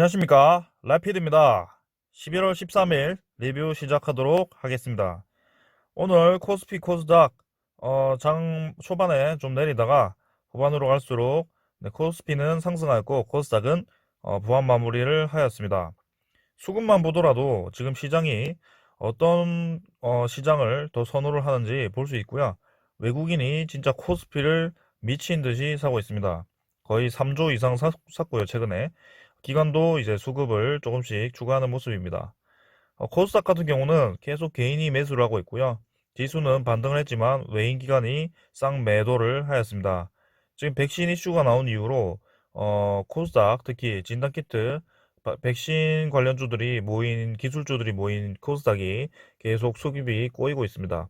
안녕하십니까? 라피드입니다. 11월 13일 리뷰 시작하도록 하겠습니다. 오늘 코스피 코스닥 어, 장 초반에 좀 내리다가 후반으로 갈수록 네, 코스피는 상승하였고 코스닥은 어, 부한 마무리를 하였습니다. 수급만 보더라도 지금 시장이 어떤 어, 시장을 더 선호를 하는지 볼 수 있고요. 외국인이 진짜 코스피를 미친 듯이 사고 있습니다. 거의 3조 이상 사, 샀고요 최근에 기관도 이제 수급을 조금씩 추가하는 모습입니다. 어, 코스닥 같은 경우는 계속 개인이 매수를 하고 있고요. 지수는 반등을 했지만 외인 기관이 쌍매도를 하였습니다. 지금 백신 이슈가 나온 이후로 어, 코스닥 특히 진단키트 바- 백신 관련주들이 모인 기술주들이 모인 코스닥이 계속 수급이 꼬이고 있습니다.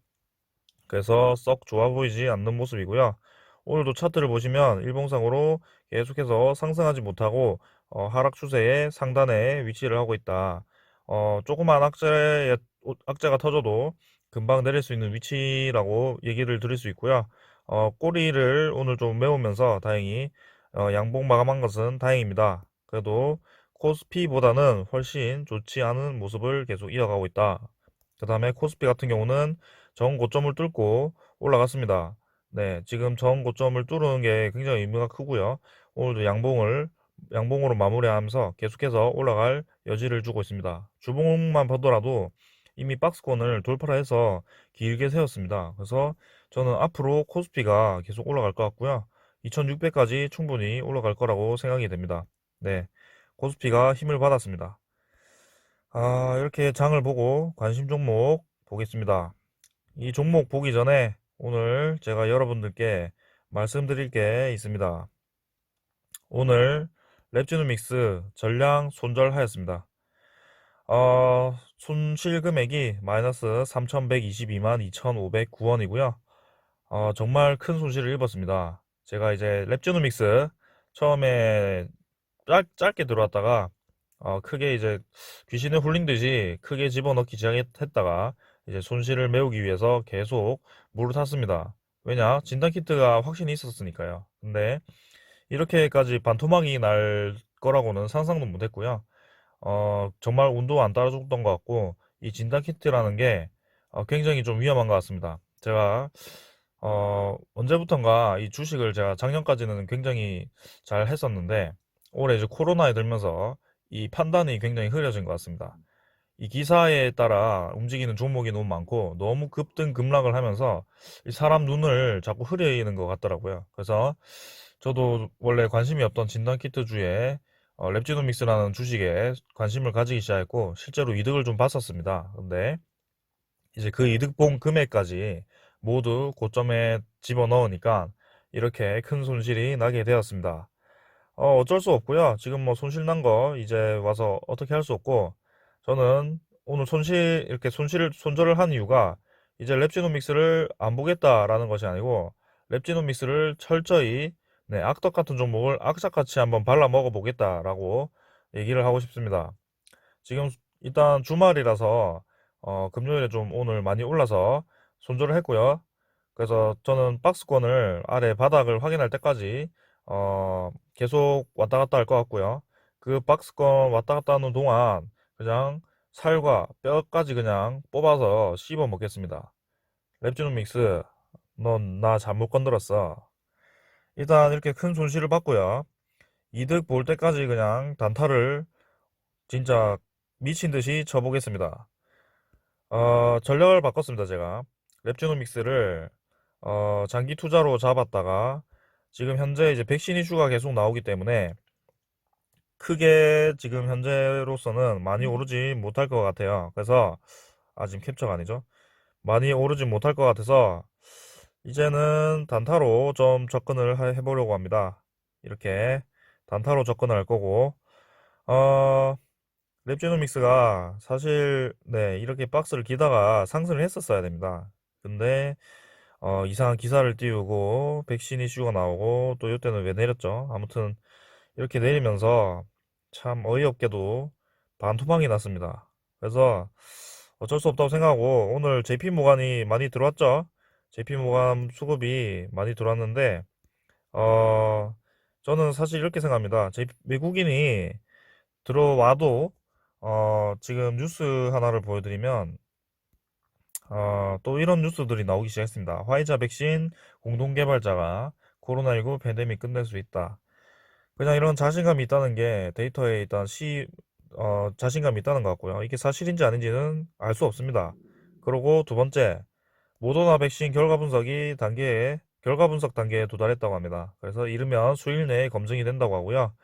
그래서 썩 좋아 보이지 않는 모습이고요. 오늘도 차트를 보시면 일봉상으로 계속해서 상승하지 못하고 어, 하락 추세의 상단에 위치를 하고 있다. 어, 조그만 악재, 악재가 터져도 금방 내릴 수 있는 위치라고 얘기를 드릴 수 있고요. 어, 꼬리를 오늘 좀 메우면서 다행히 어, 양봉 마감한 것은 다행입니다. 그래도 코스피보다는 훨씬 좋지 않은 모습을 계속 이어가고 있다. 그 다음에 코스피 같은 경우는 전 고점을 뚫고 올라갔습니다. 네, 지금 전 고점을 뚫는 게 굉장히 의미가 크고요. 오늘도 양봉을 양봉으로 마무리하면서 계속해서 올라갈 여지를 주고 있습니다. 주봉만 보더라도 이미 박스권을 돌파를 해서 길게 세웠습니다. 그래서 저는 앞으로 코스피가 계속 올라갈 것 같고요. 2600까지 충분히 올라갈 거라고 생각이 됩니다. 네, 코스피가 힘을 받았습니다. 아, 이렇게 장을 보고 관심 종목 보겠습니다. 이 종목 보기 전에 오늘 제가 여러분들께 말씀드릴 게 있습니다. 오늘 랩지노믹스 전량 손절하였습니다. 어, 손실 금액이 마이너스 3,122만 2,509원이고요. 어, 정말 큰 손실을 입었습니다. 제가 이제 랩지노믹스 처음에 짧, 짧게 들어왔다가 어, 크게 이제 귀신에 홀린 듯이 크게 집어넣기 시작했다가 이제 손실을 메우기 위해서 계속 물을 탔습니다. 왜냐? 진단 키트가 확신이 있었으니까요. 근데 이렇게까지 반토막이 날 거라고는 상상도 못 했고요. 어, 정말 운도 안 따라줬던 것 같고 이 진단 키트라는 게 어, 굉장히 좀 위험한 것 같습니다. 제가 어, 언제부턴가 이 주식을 제가 작년까지는 굉장히 잘 했었는데 올해 이제 코로나에 들면서 이 판단이 굉장히 흐려진 것 같습니다. 이 기사에 따라 움직이는 종목이 너무 많고 너무 급등 급락을 하면서 이 사람 눈을 자꾸 흐리는 것 같더라고요. 그래서 저도 원래 관심이 없던 진단키트주에 어, 랩지노믹스라는 주식에 관심을 가지기 시작했고 실제로 이득을 좀 봤었습니다. 근데 이제 그 이득 본 금액까지 모두 고점에 집어넣으니까 이렇게 큰 손실이 나게 되었습니다. 어, 어쩔 수 없고요. 지금 뭐 손실 난 거 이제 와서 어떻게 할 수 없고 저는 오늘 손실 이렇게 손실을 손절을 한 이유가 이제 랩지노믹스를 안 보겠다라는 것이 아니고 랩지노믹스를 철저히 네, 악덕 같은 종목을 악착같이 한번 발라 먹어 보겠다라고 얘기를 하고 싶습니다. 지금 일단 주말이라서 어, 금요일에 좀 오늘 많이 올라서 손절을 했고요. 그래서 저는 박스권을 아래 바닥을 확인할 때까지 어, 계속 왔다 갔다 할 것 같고요. 그 박스권 왔다 갔다 하는 동안 그냥 살과 뼈까지 그냥 뽑아서 씹어 먹겠습니다. 랩지노믹스, 넌 나 잘못 건드렸어. 일단 이렇게 큰 손실을 받고요. 이득 볼 때까지 그냥 단타를 진짜 미친 듯이 쳐보겠습니다. 어, 전략을 바꿨습니다, 제가. 랩지노믹스를 어, 장기 투자로 잡았다가 지금 현재 이제 백신 이슈가 계속 나오기 때문에 크게 지금 현재로서는 많이 오르지 못할 것 같아요. 그래서 아 지금 캡처가 아니죠. 많이 오르지 못할 것 같아서 이제는 단타로 좀 접근을 해- 해보려고 합니다. 이렇게 단타로 접근할 거고 어 랩지노믹스가 사실 네 이렇게 박스를 기다가 상승을 했었어야 됩니다. 근데 어, 이상한 기사를 띄우고 백신 이슈가 나오고 또 이때는 왜 내렸죠? 아무튼 이렇게 내리면서 참 어이없게도 반토막이 났습니다. 그래서 어쩔 수 없다고 생각하고 오늘 JP 모간이 많이 들어왔죠? JP 모간 수급이 많이 들어왔는데 어 저는 사실 이렇게 생각합니다. JP, 외국인이 들어와도 어, 지금 뉴스 하나를 보여드리면 어, 또 이런 뉴스들이 나오기 시작했습니다. 화이자 백신 공동 개발자가 코로나19 팬데믹 끝낼 수 있다. 그냥 이런 자신감이 있다는 게 데이터에 일단 시, 어, 자신감이 있다는 것 같고요. 이게 사실인지 아닌지는 알 수 없습니다. 그리고 두 번째, 모더나 백신 결과 분석이 단계에, 결과 분석 단계에 도달했다고 합니다. 그래서 이르면 수일 내에 검증이 된다고 하고요.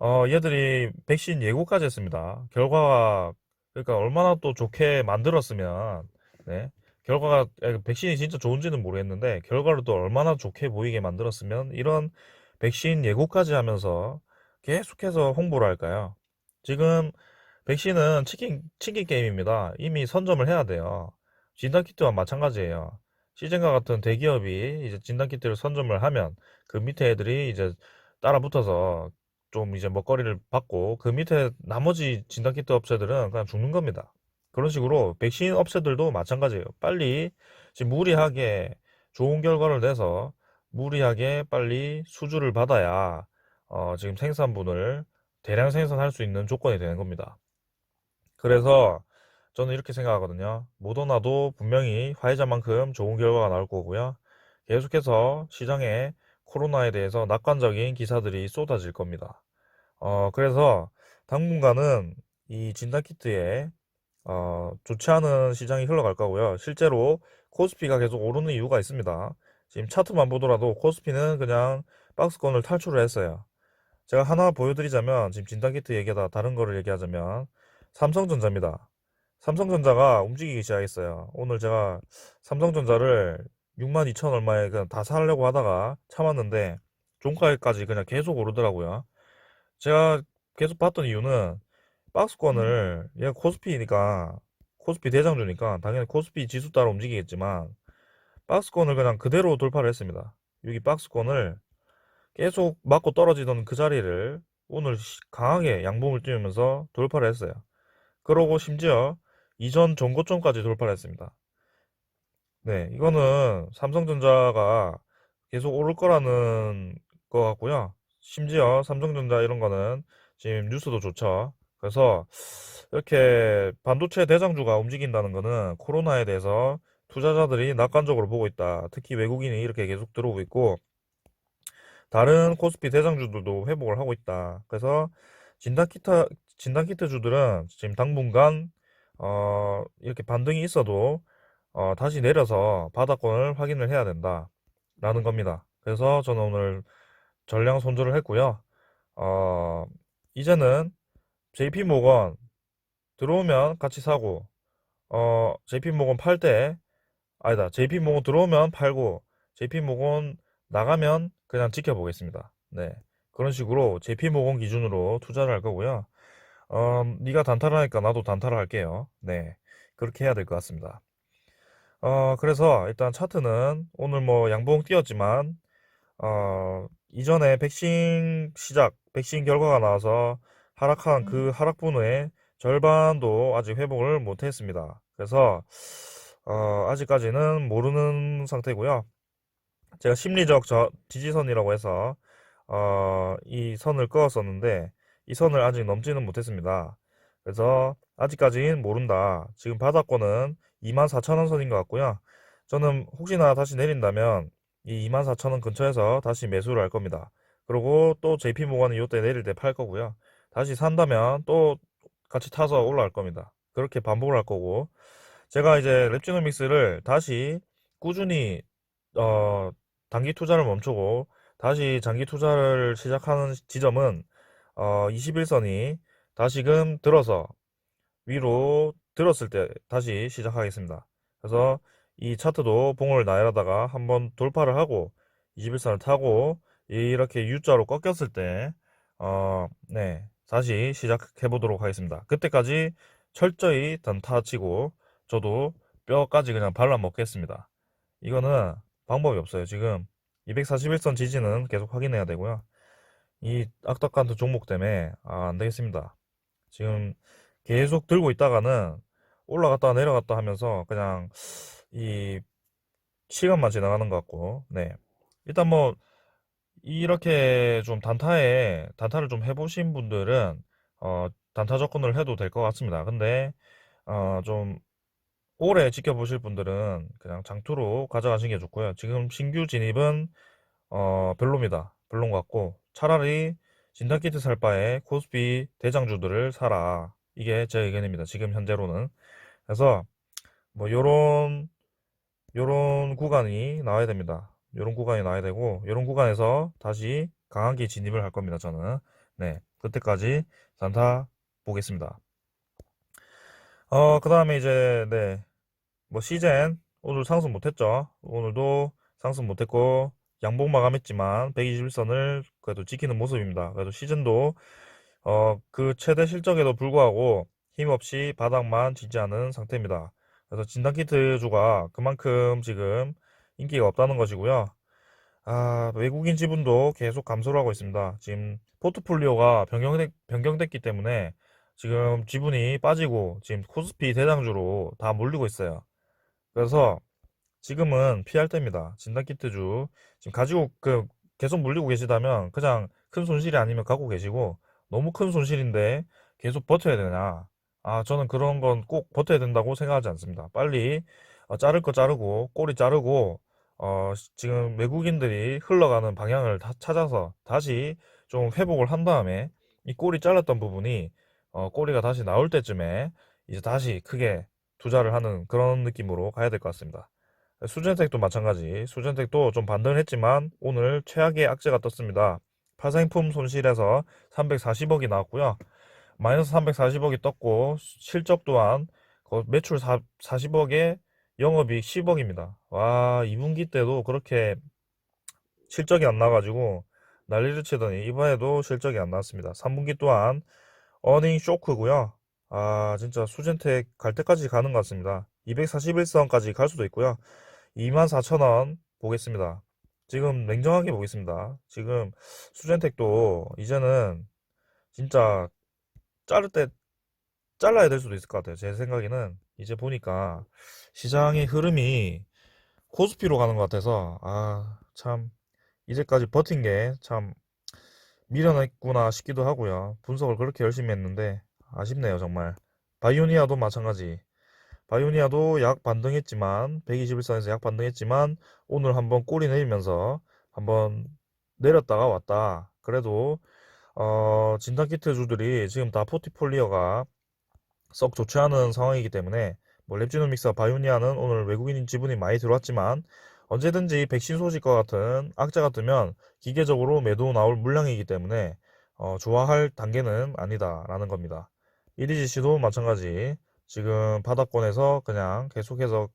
어, 얘들이 백신 예고까지 했습니다. 결과가, 그러니까 얼마나 또 좋게 만들었으면, 네. 결과가, 에, 백신이 진짜 좋은지는 모르겠는데, 결과를 또 얼마나 좋게 보이게 만들었으면, 이런 백신 예고까지 하면서 계속해서 홍보를 할까요? 지금 백신은 치킨, 치킨 게임입니다. 이미 선점을 해야 돼요. 진단키트와 마찬가지예요. 시젠과 같은 대기업이 이제 진단키트를 선점을 하면 그 밑에 애들이 이제 따라 붙어서 좀 이제 먹거리를 받고 그 밑에 나머지 진단키트 업체들은 그냥 죽는 겁니다. 그런 식으로 백신 업체들도 마찬가지예요. 빨리 지금 무리하게 좋은 결과를 내서 무리하게 빨리 수주를 받아야 어, 지금 생산분을 대량 생산할 수 있는 조건이 되는 겁니다. 그래서 저는 이렇게 생각하거든요. 모더나도 분명히 화이자만큼 좋은 결과가 나올 거고요. 계속해서 시장에 코로나에 대해서 낙관적인 기사들이 쏟아질 겁니다. 어, 그래서 당분간은 이 진단키트에 어, 좋지 않은 시장이 흘러갈 거고요. 실제로 코스피가 계속 오르는 이유가 있습니다. 지금 차트만 보더라도 코스피는 그냥 박스권을 탈출을 했어요. 제가 하나 보여드리자면 지금 진단키트 얘기하다 다른 거를 얘기하자면 삼성전자입니다. 삼성전자가 움직이기 시작했어요. 오늘 제가 삼성전자를 62,000 얼마에 그냥 다 사려고 하다가 참았는데 종가까지 그냥 계속 오르더라고요. 제가 계속 봤던 이유는 박스권을 얘가 코스피니까 코스피 대장주니까 당연히 코스피 지수 따라 움직이겠지만 박스권을 그냥 그대로 돌파를 했습니다. 여기 박스권을 계속 맞고 떨어지던 그 자리를 오늘 시- 강하게 양봉을 띄우면서 돌파를 했어요. 그러고 심지어 이전 전고점까지 돌파를 했습니다. 네, 이거는 삼성전자가 계속 오를 거라는 거 같고요. 심지어 삼성전자 이런 거는 지금 뉴스도 좋죠. 그래서 이렇게 반도체 대장주가 움직인다는 거는 코로나에 대해서 투자자들이 낙관적으로 보고 있다. 특히 외국인이 이렇게 계속 들어오고 있고, 다른 코스피 대장주들도 회복을 하고 있다. 그래서 진단키트, 진단키트 주들은 지금 당분간, 어, 이렇게 반등이 있어도, 어, 다시 내려서 바닥권을 확인을 해야 된다. 라는 겁니다. 그래서 저는 오늘 전량 손절을 했고요. 어, 이제는 JP모건 들어오면 같이 사고, 어, JP모건 팔 때, 아니다. JP모건 들어오면 팔고, JP모건 나가면 그냥 지켜보겠습니다. 네. 그런 식으로 JP모건 기준으로 투자를 할 거고요. 어, 네가 단타를 하니까 나도 단타를 할게요. 네. 그렇게 해야 될 것 같습니다. 어, 그래서 일단 차트는 오늘 뭐 양봉 띄었지만, 어, 이전에 백신 시작, 백신 결과가 나와서 하락한 그 하락 분의 절반도 아직 회복을 못 했습니다. 그래서, 어, 아직까지는 모르는 상태고요. 제가 심리적 저, 지지선이라고 해서, 어, 이 선을 그었었는데, 이 선을 아직 넘지는 못했습니다. 그래서, 아직까지는 모른다. 지금 바닥권은 24,000원 선인 것 같고요. 저는 혹시나 다시 내린다면, 이 24,000원 근처에서 다시 매수를 할 겁니다. 그리고 또 JP모건은 이때 내릴 때 팔 거고요. 다시 산다면 또 같이 타서 올라갈 겁니다. 그렇게 반복을 할 거고, 제가 이제 랩지노믹스를 다시 꾸준히, 어, 단기 투자를 멈추고, 다시 장기 투자를 시작하는 지점은, 어, 21선이 다시금 들어서 위로 들었을 때 다시 시작하겠습니다. 그래서 이 차트도 봉을 나열하다가 한번 돌파를 하고 21선을 타고 이렇게 U자로 꺾였을 때, 어, 네, 다시 시작해 보도록 하겠습니다. 그때까지 철저히 단타 치고 저도 뼈까지 그냥 발라 먹겠습니다. 이거는 방법이 없어요. 지금 241선 지지는 계속 확인해야 되고요. 이 악덕간트 종목 때문에 아, 안 되겠습니다. 지금 계속 들고 있다가는 올라갔다 내려갔다 하면서 그냥 이 시간만 지나가는 것 같고, 네. 일단 뭐 이렇게 좀 단타에 단타를 좀 해보신 분들은 어, 단타 접근을 해도 될 것 같습니다. 근데 어, 좀 오래 지켜보실 분들은 그냥 장투로 가져가시는 게 좋고요. 지금 신규 진입은 어, 별로입니다. 별론 것 같고 차라리 진단키트 살 바에 코스피 대장주들을 사라. 이게 제 의견입니다. 지금 현재로는. 그래서 뭐 요런 요런 구간이 나와야 됩니다. 요런 구간이 나와야 되고 요런 구간에서 다시 강하게 진입을 할 겁니다. 저는. 네. 그때까지 단타 보겠습니다. 어, 그 다음에 이제, 네. 뭐, 시젠, 오늘 상승 못 했죠. 오늘도 상승 못 했고, 양봉 마감했지만, 121선을 그래도 지키는 모습입니다. 그래도 시즌도, 어, 그 최대 실적에도 불구하고, 힘없이 바닥만 지지하는 상태입니다. 그래서 진단키트주가 그만큼 지금 인기가 없다는 것이고요. 아, 외국인 지분도 계속 감소를 하고 있습니다. 지금 포트폴리오가 변경됐, 변경됐기 때문에 지금 지분이 빠지고 지금 코스피 대장주로 다 몰리고 있어요. 그래서 지금은 피할 때입니다. 진단키트주 지금 가지고 그 계속 물리고 계시다면 그냥 큰 손실이 아니면 갖고 계시고 너무 큰 손실인데 계속 버텨야 되냐? 아, 저는 그런 건 꼭 버텨야 된다고 생각하지 않습니다. 빨리 어, 자를 거 자르고 꼬리 자르고 어, 시- 지금 외국인들이 흘러가는 방향을 다 찾아서 다시 좀 회복을 한 다음에 이 꼬리 잘랐던 부분이 어, 꼬리가 다시 나올 때쯤에 이제 다시 크게 투자를 하는 그런 느낌으로 가야 될 것 같습니다. 수젠텍도 마찬가지. 수젠텍도 좀 반등을 했지만 오늘 최악의 악재가 떴습니다. 파생품 손실에서 340억이 나왔고요. 마이너스 340억이 떴고 실적 또한 거- 매출 4, 40억에 영업이익 10억입니다. 와, 2분기 때도 그렇게 실적이 안 나가지고 난리를 치더니 이번에도 실적이 안 나왔습니다. 3분기 또한 어닝 쇼크고요. 아, 진짜 수젠텍 갈 때까지 가는 것 같습니다. 241선까지 갈 수도 있고요. 24,000원 보겠습니다. 지금 냉정하게 보겠습니다. 지금 수젠텍도 이제는 진짜 자를 때 잘라야 될 수도 있을 것 같아요. 제 생각에는 이제 보니까 시장의 흐름이 코스피로 가는 것 같아서 아, 참 이제까지 버틴 게 참 미련했구나 싶기도 하고요. 분석을 그렇게 열심히 했는데 아쉽네요, 정말. 바이오니아도 마찬가지. 바이오니아도 약 반등했지만 121선에서 약 반등했지만 오늘 한번 꼬리 내리면서 한번 내렸다가 왔다. 그래도 어, 진단키트 주들이 지금 다 포트폴리오가 썩 좋지 않은 상황이기 때문에 뭐 랩지노믹스와 바이오니아는 오늘 외국인 지분이 많이 들어왔지만 언제든지 백신 소식과 같은 악재가 뜨면 기계적으로 매도 나올 물량이기 때문에 어, 좋아할 단계는 아니다라는 겁니다. 이리지씨도 마찬가지 지금 바닥권에서 그냥 계속해서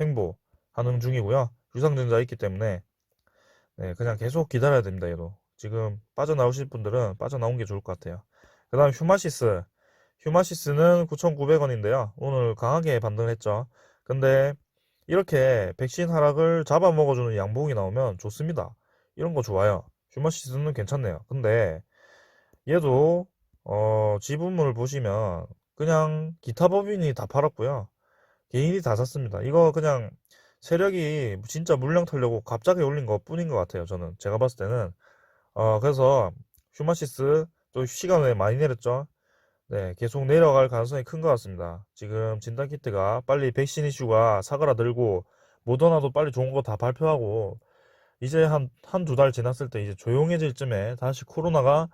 횡보 하는 중이고요. 유상증자 있기 때문에 네, 그냥 계속 기다려야 됩니다. 얘도 지금 빠져나오실 분들은 빠져나온 게 좋을 것 같아요. 그 다음 휴마시스 휴마시스는 9,900원인데요. 오늘 강하게 반등을 했죠. 근데 이렇게 백신 하락을 잡아먹어주는 양봉이 나오면 좋습니다. 이런 거 좋아요. 휴마시스는 괜찮네요. 근데 얘도 어, 지분을 보시면 그냥 기타 법인이 다 팔았고요. 개인이 다 샀습니다. 이거 그냥 세력이 진짜 물량 털려고 갑자기 올린 것 뿐인 것 같아요. 저는 제가 봤을 때는 어, 그래서 휴마시스 또 시간 외에 많이 내렸죠. 네, 계속 내려갈 가능성이 큰 것 같습니다. 지금 진단 키트가 빨리 백신 이슈가 사그라들고 모더나도 빨리 좋은 거 다 발표하고 이제 한, 한 두 달 지났을 때 이제 조용해질 쯤에 다시 코로나가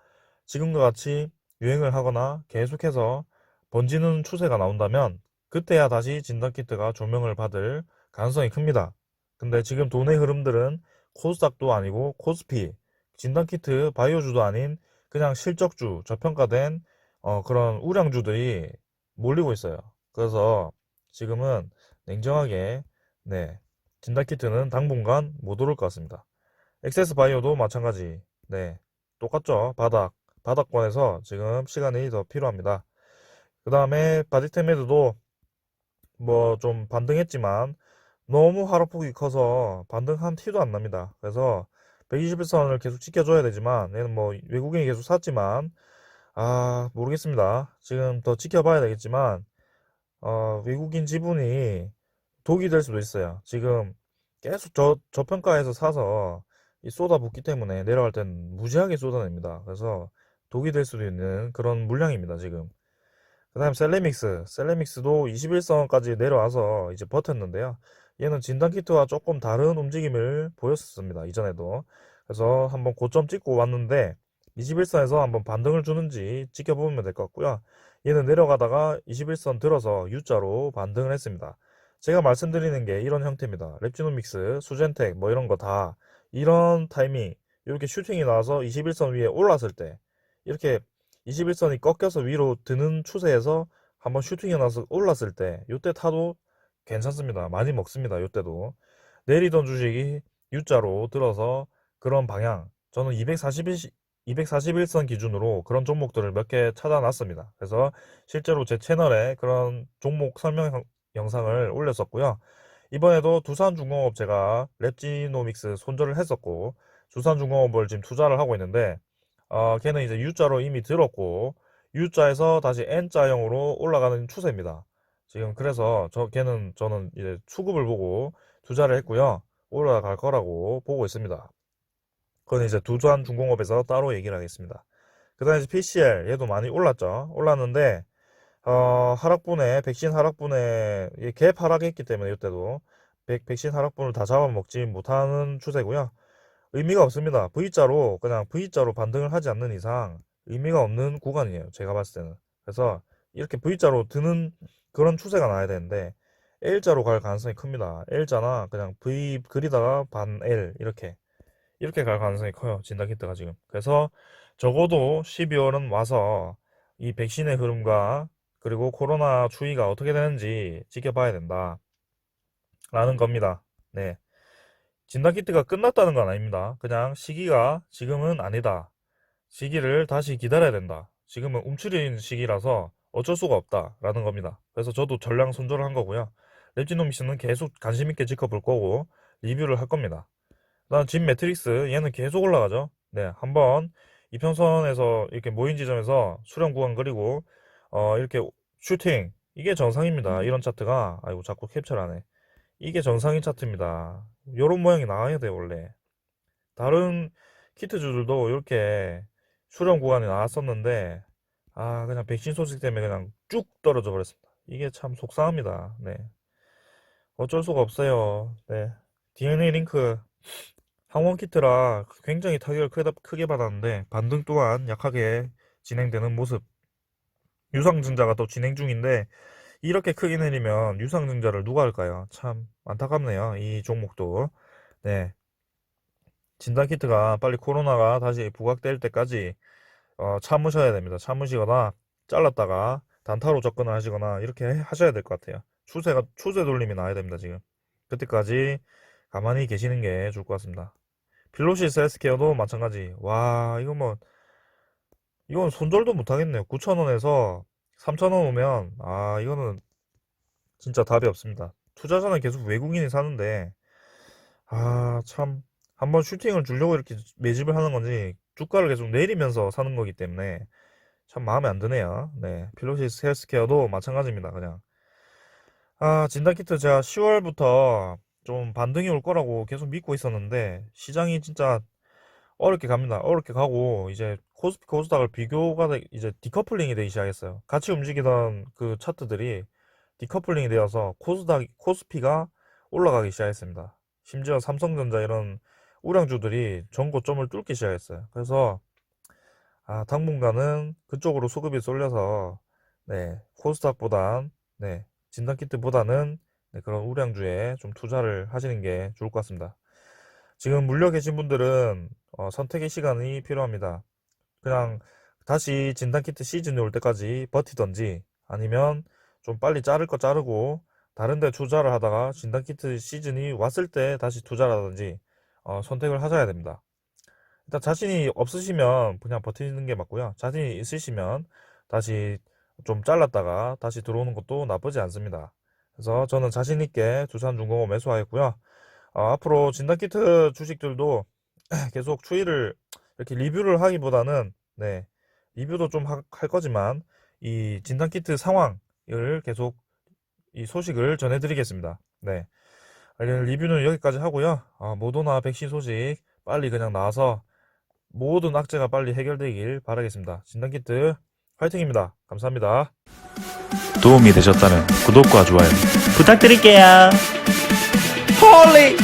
지금과 같이 유행을 하거나 계속해서 번지는 추세가 나온다면 그때야 다시 진단키트가 조명을 받을 가능성이 큽니다. 근데 지금 돈의 흐름들은 코스닥도 아니고 코스피, 진단키트 바이오주도 아닌 그냥 실적주, 저평가된 어, 그런 우량주들이 몰리고 있어요. 그래서 지금은 냉정하게 네, 진단키트는 당분간 못 오를 것 같습니다. 엑세스 바이오도 마찬가지. 네, 똑같죠. 바닥, 바닥권에서 지금 시간이 더 필요합니다. 그 다음에 바디템메드도 뭐 좀 반등했지만 너무 하락폭이 커서 반등한 티도 안 납니다. 그래서 121선을 계속 지켜줘야 되지만 얘는 뭐 외국인이 계속 샀지만 아 모르겠습니다. 지금 더 지켜봐야 되겠지만 어, 외국인 지분이 독이 될 수도 있어요. 지금 계속 저, 저평가에서 사서 이 쏟아붓기 때문에 내려갈 땐 무지하게 쏟아냅니다. 그래서 독이 될 수도 있는 그런 물량입니다, 지금. 그 다음 셀레믹스. 셀레믹스도 21선까지 내려와서 이제 버텼는데요. 얘는 진단 키트와 조금 다른 움직임을 보였습니다. 이전에도. 그래서 한번 고점 찍고 왔는데 21선에서 한번 반등을 주는지 지켜보면 될 것 같고요. 얘는 내려가다가 21선 들어서 U자로 반등을 했습니다. 제가 말씀드리는 게 이런 형태입니다. 랩지노믹스, 수젠텍 뭐 이런 거 다 이런 타이밍 이렇게 슈팅이 나와서 21선 위에 올랐을 때 이렇게 21선이 꺾여서 위로 드는 추세에서 한번 슈팅이 나서 올랐을 때 이때 타도 괜찮습니다. 많이 먹습니다. 이때도 내리던 주식이 U자로 들어서 그런 방향 저는 241, 241선 기준으로 그런 종목들을 몇 개 찾아놨습니다. 그래서 실제로 제 채널에 그런 종목 설명 영- 영상을 올렸었고요. 이번에도 두산중공업 제가 랩지노믹스 손절을 했었고 두산중공업을 지금 투자를 하고 있는데 어, 걔는 이제 U자로 이미 들었고 U자에서 다시 N자형으로 올라가는 추세입니다. 지금 그래서 저 걔는 저는 이제 수급을 보고 투자를 했고요. 올라갈 거라고 보고 있습니다. 그건 이제 두산 중공업에서 따로 얘기를 하겠습니다. 그 다음에 PCL 얘도 많이 올랐죠. 올랐는데 어, 하락분에 백신 하락분에 갭 하락했기 때문에 이때도 백, 백신 하락분을 다 잡아먹지 못하는 추세고요. 의미가 없습니다. V자로 그냥 V자로 반등을 하지 않는 이상 의미가 없는 구간이에요. 제가 봤을 때는. 그래서 이렇게 V자로 드는 그런 추세가 나야 되는데 L자로 갈 가능성이 큽니다. L자나 그냥 V 그리다가 반 L 이렇게 이렇게 갈 가능성이 커요. 진단키트가 지금. 그래서 적어도 12월은 와서 이 백신의 흐름과 그리고 코로나 추이가 어떻게 되는지 지켜봐야 된다. 라는 겁니다. 네. 진단키트가 끝났다는 건 아닙니다. 그냥 시기가 지금은 아니다. 시기를 다시 기다려야 된다. 지금은 움츠린 시기라서 어쩔 수가 없다. 라는 겁니다. 그래서 저도 전량 손절을 한 거고요. 랩지노믹스는 계속 관심 있게 지켜볼 거고 리뷰를 할 겁니다. 그다음 진 매트릭스 얘는 계속 올라가죠. 네, 한번 이평선에서 이렇게 모인 지점에서 수렴 구간 그리고 어 이렇게 슈팅 이게 정상입니다. 이런 차트가 아이고 자꾸 캡처를 하네. 이게 정상인 차트입니다. 요런 모양이 나와야 돼요, 원래. 다른 키트주들도 이렇게 수렴 구간이 나왔었는데 아, 그냥 백신 소식 때문에 그냥 쭉 떨어져 버렸습니다. 이게 참 속상합니다. 네. 어쩔 수가 없어요. 네. DNA 링크 항원 키트라 굉장히 타격을 크게 받았는데 반등 또한 약하게 진행되는 모습. 유상증자가 또 진행 중인데 이렇게 크게 내리면 유상증자를 누가 할까요? 참 안타깝네요. 이 종목도. 네. 진단키트가 빨리 코로나가 다시 부각될 때까지 어, 참으셔야 됩니다. 참으시거나 잘랐다가 단타로 접근을 하시거나 이렇게 하셔야 될 것 같아요. 추세가 추세 돌림이 나야 됩니다. 지금 그때까지 가만히 계시는 게 좋을 것 같습니다. 필로시스 헬스케어도 마찬가지. 와 이거 뭐 이건 손절도 못 하겠네요. 9,000원에서 3,000원 오면 아 이거는 진짜 답이 없습니다. 투자자는 계속 외국인이 사는데 아 참 한번 슈팅을 주려고 이렇게 매집을 하는 건지 주가를 계속 내리면서 사는 거기 때문에 참 마음에 안 드네요. 네, 필로시스 헬스케어도 마찬가지입니다. 그냥 아 진단키트 제가 10월부터 좀 반등이 올 거라고 계속 믿고 있었는데 시장이 진짜 어렵게 갑니다. 어렵게 가고 이제 코스피 코스닥을 비교가 되- 이제 디커플링이 되기 시작했어요. 같이 움직이던 그 차트들이 디커플링이 되어서 코스닥 코스피가 올라가기 시작했습니다. 심지어 삼성전자 이런 우량주들이 전고점을 뚫기 시작했어요. 그래서 아, 당분간은 그쪽으로 수급이 쏠려서 네, 코스닥보단 네, 진단 키트보다는 네, 그런 우량주에 좀 투자를 하시는 게 좋을 것 같습니다. 지금 물려 계신 분들은 어, 선택의 시간이 필요합니다. 그냥 다시 진단키트 시즌이 올 때까지 버티던지 아니면 좀 빨리 자를 거 자르고 다른 데 투자를 하다가 진단키트 시즌이 왔을 때 다시 투자를 하든지 어, 선택을 하셔야 됩니다. 일단 자신이 없으시면 그냥 버티는 게 맞고요. 자신이 있으시면 다시 좀 잘랐다가 다시 들어오는 것도 나쁘지 않습니다. 그래서 저는 자신 있게 두산 중공업 매수하였고요. 어, 앞으로 진단키트 주식들도 계속 추이를 이렇게 리뷰를 하기보다는 네, 리뷰도 좀 할 거지만 이 진단 키트 상황을 계속 이 소식을 전해드리겠습니다. 네. 리뷰는 여기까지 하고요. 아, 모더나 백신 소식 빨리 그냥 나와서 모든 악재가 빨리 해결되길 바라겠습니다. 진단 키트 화이팅입니다. 감사합니다. 도움이 되셨다면 구독과 좋아요 부탁드릴게요. 홀리